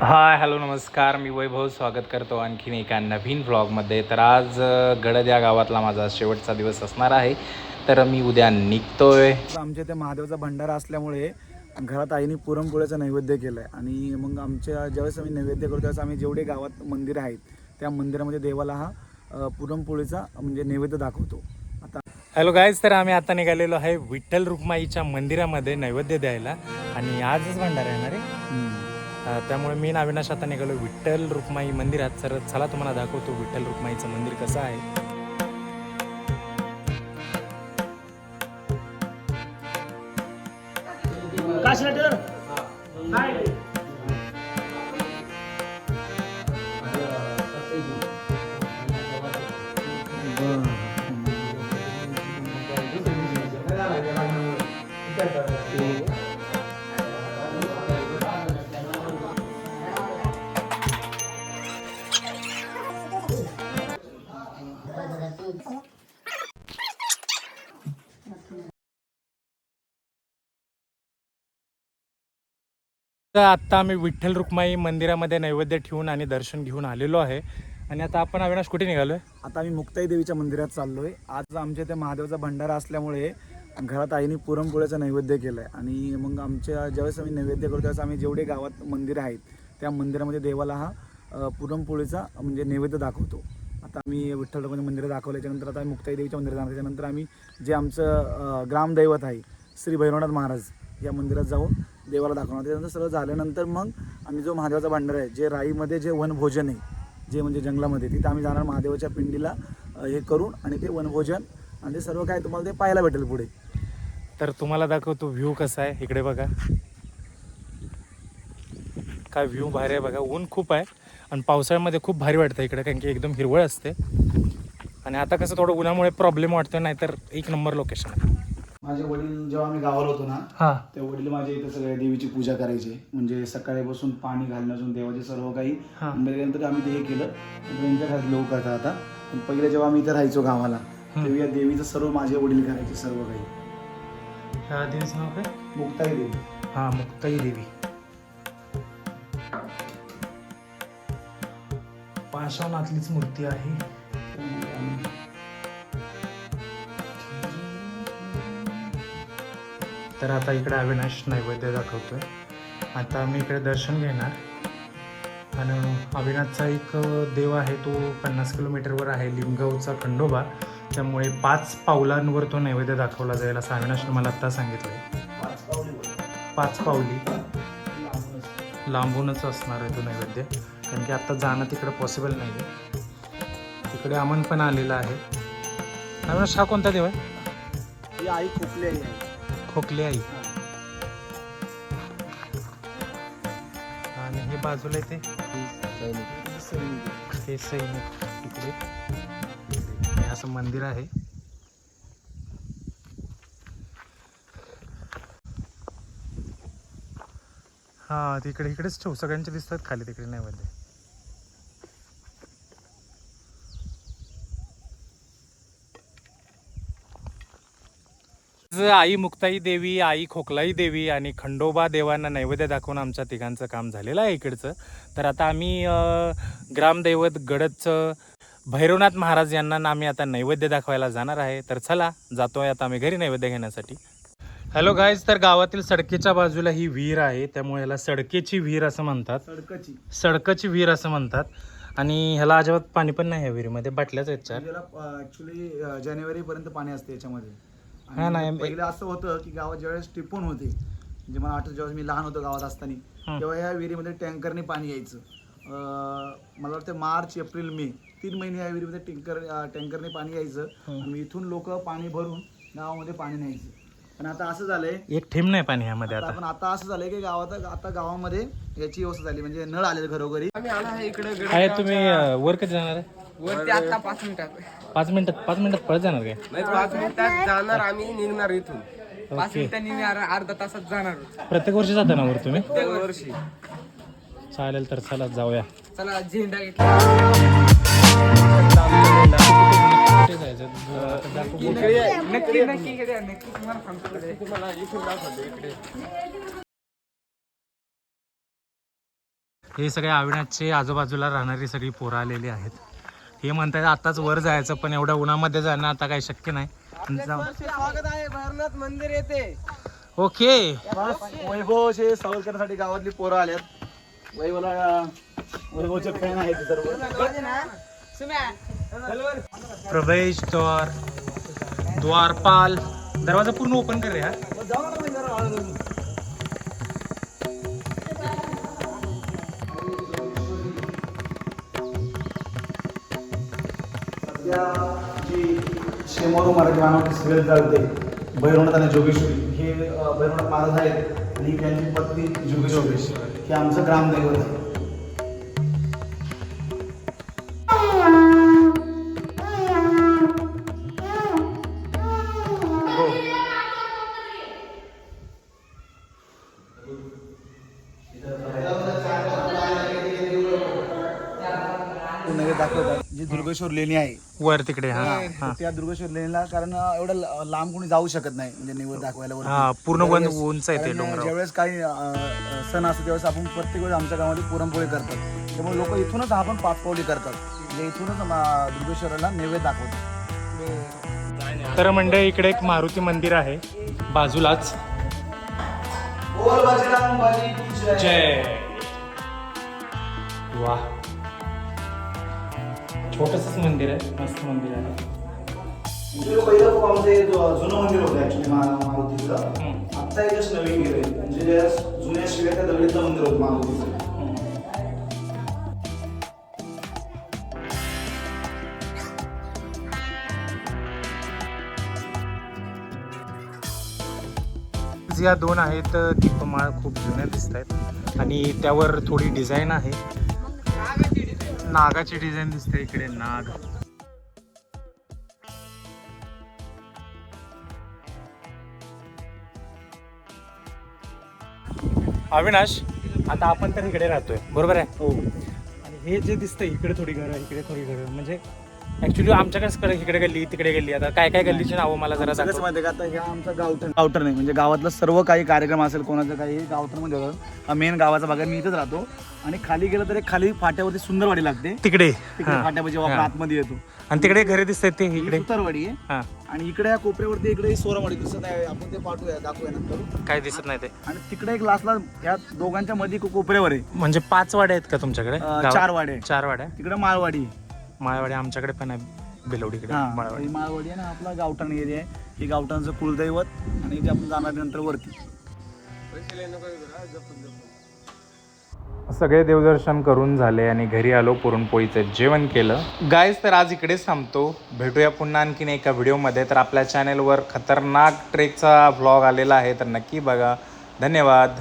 Hi hello नमस्कार. मी वैभव स्वागत करतो आणखीन एका नवीन व्लॉगमध्ये तर आज गडद या गावातला माझा शेवटचा दिवस असणार आहे. तर मी उद्या निघतोय. आमच्या इथे महादेवाचा भंडारा असल्यामुळे घरात आईने पुरणपोळ्याचा नैवेद्य केलं आहे आणि मग आमच्या ज्यावेळेस आम्ही नैवेद्य करतो त्यावेळेस आम्ही जेवढे गावात मंदिर आहेत त्या मंदिरामध्ये देवाला हा पुरणपोळीचा म्हणजे नैवेद्य दाखवतो. आता हॅलो गाईज तर आम्ही आता निघालेलो आहे विठ्ठल रुक्माईच्या मंदिरामध्ये नैवेद्य द्यायला. आणि आजच भंडारा येणार आहे. त्यामुळे मी अविनाश आता निघालो विठ्ठल रुक्माई मंदिरात. तर चला तुम्हाला दाखवतो विठ्ठल रुक्माईचं मंदिर कसं आहे. तर आत्ता आम्ही विठ्ठल रुक्माई मंदिरामध्ये नैवेद्य ठेवून आणि दर्शन घेऊन आलेलो आहे. आणि आता आपण अविनाश कुठे निघालोय? आता आम्ही मुक्ताई देवीच्या मंदिरात चाललो आहे आज आमच्या इथे महादेवाचा भंडारा असल्यामुळे घरात आईने पुरणपोळ्याचा नैवेद्य केलं आहे आणि मग आमच्या ज्यावेळेस आम्ही नैवेद्य करतो त्यावेळेस आम्ही जेवढे गावात मंदिर आहेत त्या मंदिरामध्ये देवाला हा पुरणपोळीचा म्हणजे नैवेद्य दाखवतो. आता आम्ही विठ्ठल रुक्माई मंदिर दाखवल्याच्यानंतर आता आम्ही मुक्ताई देवीच्या मंदिरात जाणार त्याच्यानंतर आम्ही जे आमचं ग्रामदैवत आहे श्री भैरवनाथ महाराज या मंदिरात जाऊन देवाला दाखवणार. त्याच्यानंतर सगळं झाल्यानंतर मग आम्ही जो महादेवाचा भांडार आहे जे राईमध्ये जे वनभोजन आहे जे म्हणजे जंगलामध्ये तिथं आम्ही जाणार महादेवाच्या पिंडीला हे करून आणि ते वनभोजन आणि ते सर्व काय तुम्हाला ते पाहायला भेटेल पुढे. तर तुम्हाला दाखवतो व्ह्यू कसा आहे इकडे बघा. काय व्ह्यू भारी आहे बघा ऊन खूप आहे. आणि पावसाळ्यामध्ये खूप भारी वाटतं इकडे कारण की एकदम हिरवळ असते. आणि आता कसं थोडं उन्हामुळे प्रॉब्लेम वाटतो नाहीतर एक नंबर लोकेशन आहे. माझे वडील जेव्हा आम्ही गावाला होतो ना हां. ते वडील माझ्या इथे सगळ्या देवीची पूजा करायचे. म्हणजे सकाळी बसून पाणी घालण्यापासून देवाचे सर्व काही. नंतर आम्ही ते हे केलं. घरात लोक करतात आता. पण पहिले जेव्हा आम्ही इथे राहायचो गावाला तेव्हा या देवीचं सर्व माझे वडील करायचे सर्व काही. ह्या देवीचं नाव काय? मुक्ताई देवी. हां मुक्ताई देवी. पाषाणातलीच मूर्ती आहे. तर आता इकडे अविनाश नैवेद्य दाखवतोय. आता आम्ही इकडे दर्शन घेणार. आणि अविनाशचा एक देव आहे तो पन्नास किलोमीटरवर आहे लिमगावचा खंडोबा. त्यामुळे पाच पावलांवर तो नैवेद्य दाखवला जाईल असं अविनाशने मला आत्ता सांगितलं पाच पाच पावली. लांबूनच असणार आहे तो नैवेद्य. कारण की आत्ता जाणं तिकडे पॉसिबल नाही आहे तिकडे अमन पण आलेला आहे. अविनाश हा कोणता देव आहे? ही आई खोकली आई आहे. खोकले आई. आणि हे बाजूला आहे ते हे सैनिक. इकडे हे असं मंदिर आहे. हा तिकडे इकडेच ठेवू. सगळ्यांचे दिसतात खाली तिकडे नाही मध्ये आई मुक्ताई देवी आई खोकलाई देवी आणि खंडोबा देवांना नैवेद्य दाखवून आमच्या तिघांचं काम झालेलं आहे इकडचं. तर आता आम्ही ग्रामदैवत गडदचं भैरवनाथ महाराज यांना आम्ही आता नैवेद्य दाखवायला जाणार आहे. तर चला जातोय आता आम्ही घरी नैवेद्य घेण्यासाठी. हॅलो गाईज तर गावातील सडकेच्या बाजूला ही विहीर आहे. त्यामुळे याला सडकेची विहीर असं म्हणतात. सडकची. सडकाची विहीर असं म्हणतात. आणि ह्याला अजिबात पाणी पण नाही ह्या विहिरीमध्ये. बाटल्याच आहेत चार. ऍक्च्युली जानेवारी पर्यंत पाणी असते याच्यामध्ये. हा, आणि. पहिलं असं होतं की गावात ज्यावेळेस टिपून होते म्हणजे मला आठवतं जेव्हा मी लहान होतो गावात असताना हं. तेव्हा या विहिरीमध्ये टँकरने पाणी यायचं अं, मला वाटतं मार्च एप्रिल मे तीन महिने या विहिरीमध्ये टँकर टँकरने पाणी यायचं. आणि इथून लोक पाणी भरून गावामध्ये पाणी न्यायचं पण आता असं झालंय एक थेंब नाही पाणी ह्यामध्ये आता आता पण आता असं झालंय की गावात आता गावामध्ये याची व्यवस्था झाली म्हणजे नळ आले घरोघरी आम्ही आला आहे तुम्ही अं, वर कधी जाणार आहे वरती आता पाच मिनिटात. पाच मिनिटात पाच मिनिटात पळत जाणार काय? नाही पाच मिनिटात जाणार आम्ही निघणार इथून. पाच ओके. मिनिटांनी मी अर्धा अर्धा तासात जाणार. प्रत्येक वर्षी जाता ना वर तुम्ही? वर्षी. चालेल तर चला जाऊया. चला झेंडा घेतला. कुठे जायचं अं, दाखव. नक्की नक्की इकडे या, नक्की तुम्हाला सांगतो इकडे. तुम्हाला इथून दाखवतो इकडे. हे सगळे अविनाशचे आजूबाजूला राहणारी सगळी पोरं आलेली आहेत. हे म्हणतात आताच वर जायचं पण एवढ्या उन्हामध्ये जाणं आता काही शक्य नाही. जाऊ. स्वागत आहे भैरवनाथ मंदिर येते ओके. वैभव असे सवाल करण्यासाठी गावातली पोरं आल्यात वैभवला वैभवचे फॅन आहेत सर्व. प्रवेश द्वार. द्वारपाल. दरवाजा पूर्ण ओपन कर रे हा. सध्या जी शेमोरू मराठी मानवाची सिरियल चालते भैरवनाथ आणि जोगेश्वरी हे भैरवनाथ महाराज आहेत आणि त्यांची पत्नी जोगेश्वरी हे आमचं ग्रामदैवत आहे. दुर्गेश्वर लेणी आहे. वर तिकडे हा हा. त्या दुर्गेश्वर लेणीला कारण एवढं ल- लांब कोणी जाऊ शकत नाही. म्हणजे निवड दाखवायला वरती. हा पूर्ण वन उंच आहे ते कारण डोंगरावर. ज्यावेळेस काही अ, अ, सण असतो त्यावेळेस आपण प्रत्येक वेळेस आमच्या गावामध्ये पुरणपोळी करतात. त्यामुळे लोक इथूनच आपण पाचपावली करतात. म्हणजे इथूनच अ, दुर्गेश्वराला नैवेद्य दाखवतात. तर म्हणजे इकडे एक मारुती मंदिर आहे. बाजूलाच. जय. वा छोटस मंदिर आहे मस्त मंदिर आहे. पहिलं खूप आमचं हे जो जुनं मंदिर होतं ऍक्च्युली मारुतीचं. आता हे जस्ट नवीन गेले म्हणजे जे जुन्या शिव्या त्या दगडीतलं मंदिर होतं मारुतीचं. या दोन आहेत दीपमाळ खूप जुन्या दिसत आहेत आणि त्यावर थोडी डिझाईन आहे. नागाची डिझाईन दिसते इकडे नाग. अविनाश आता आपण तर इकडे राहतोय बरोबर आहे? हो. आणि हे जे दिसतंय इकडे थोडी घरं इकडे थोडी घरं म्हणजे ऍक्च्युली आमच्याकडे इकडे गल्ली तिकडे गल्ली आता काय काय गल्लीची नावं मला जरा कसं दाखव. माहिती का? आता ह्या आमचा गावठण. गावठण आहे म्हणजे गावातलं सर्व काही कार्यक्रम असेल कोणाचं काही गावठण म्हणजे होतं. हा मेन गावाचा भाग आहे मी इथंच राहतो. आणि खाली गेलं तर एक खाली फाट्यावरती सुंदरवाडी लागते. तिकडे. तिकडे हा. फाट्यापाशी जेव्हा आपण हा. आतमध्ये येतो. आणि तिकडे घरे दिसतात ते ही इकडे. सुतारवाडी आहे. हा. आणि इकडे या कोपऱ्यावरती इकडे सोरवाडी दिसत आहे. आपण ते पाठवूया दाखवूया नंतर. काय दिसत नाही ते. आणि तिकडे एक लास्टला या दोघांच्या मध्ये को- कोपऱ्यावर आहे. म्हणजे पाच वाड्या आहेत का तुमच्याकडे? अं, गावात? चार वाडे. आहे. चार वाड्या. तिकडे माळवाडी. माळवाड्या आमच्याकडे पण आहे बेलवडीकडे हा माळवाडी. ही माळवाडी आहे ना आपला गावठाण एरिया आहे. ही गावठाणचं कुलदैवत आणि इथे आपण जाणार नंतर वरती. सगळे देवदर्शन करून झाले आणि घरी आलो पुरणपोळीचं जेवण केलं. गायज तर आज इकडेच थांबतो. भेटूया पुन्हा आणखीन एका व्हिडिओमध्ये. तर आपल्या चॅनेलवर खतरनाक ट्रेकचा व्लॉग आलेला आहे तर नक्की बघा. धन्यवाद.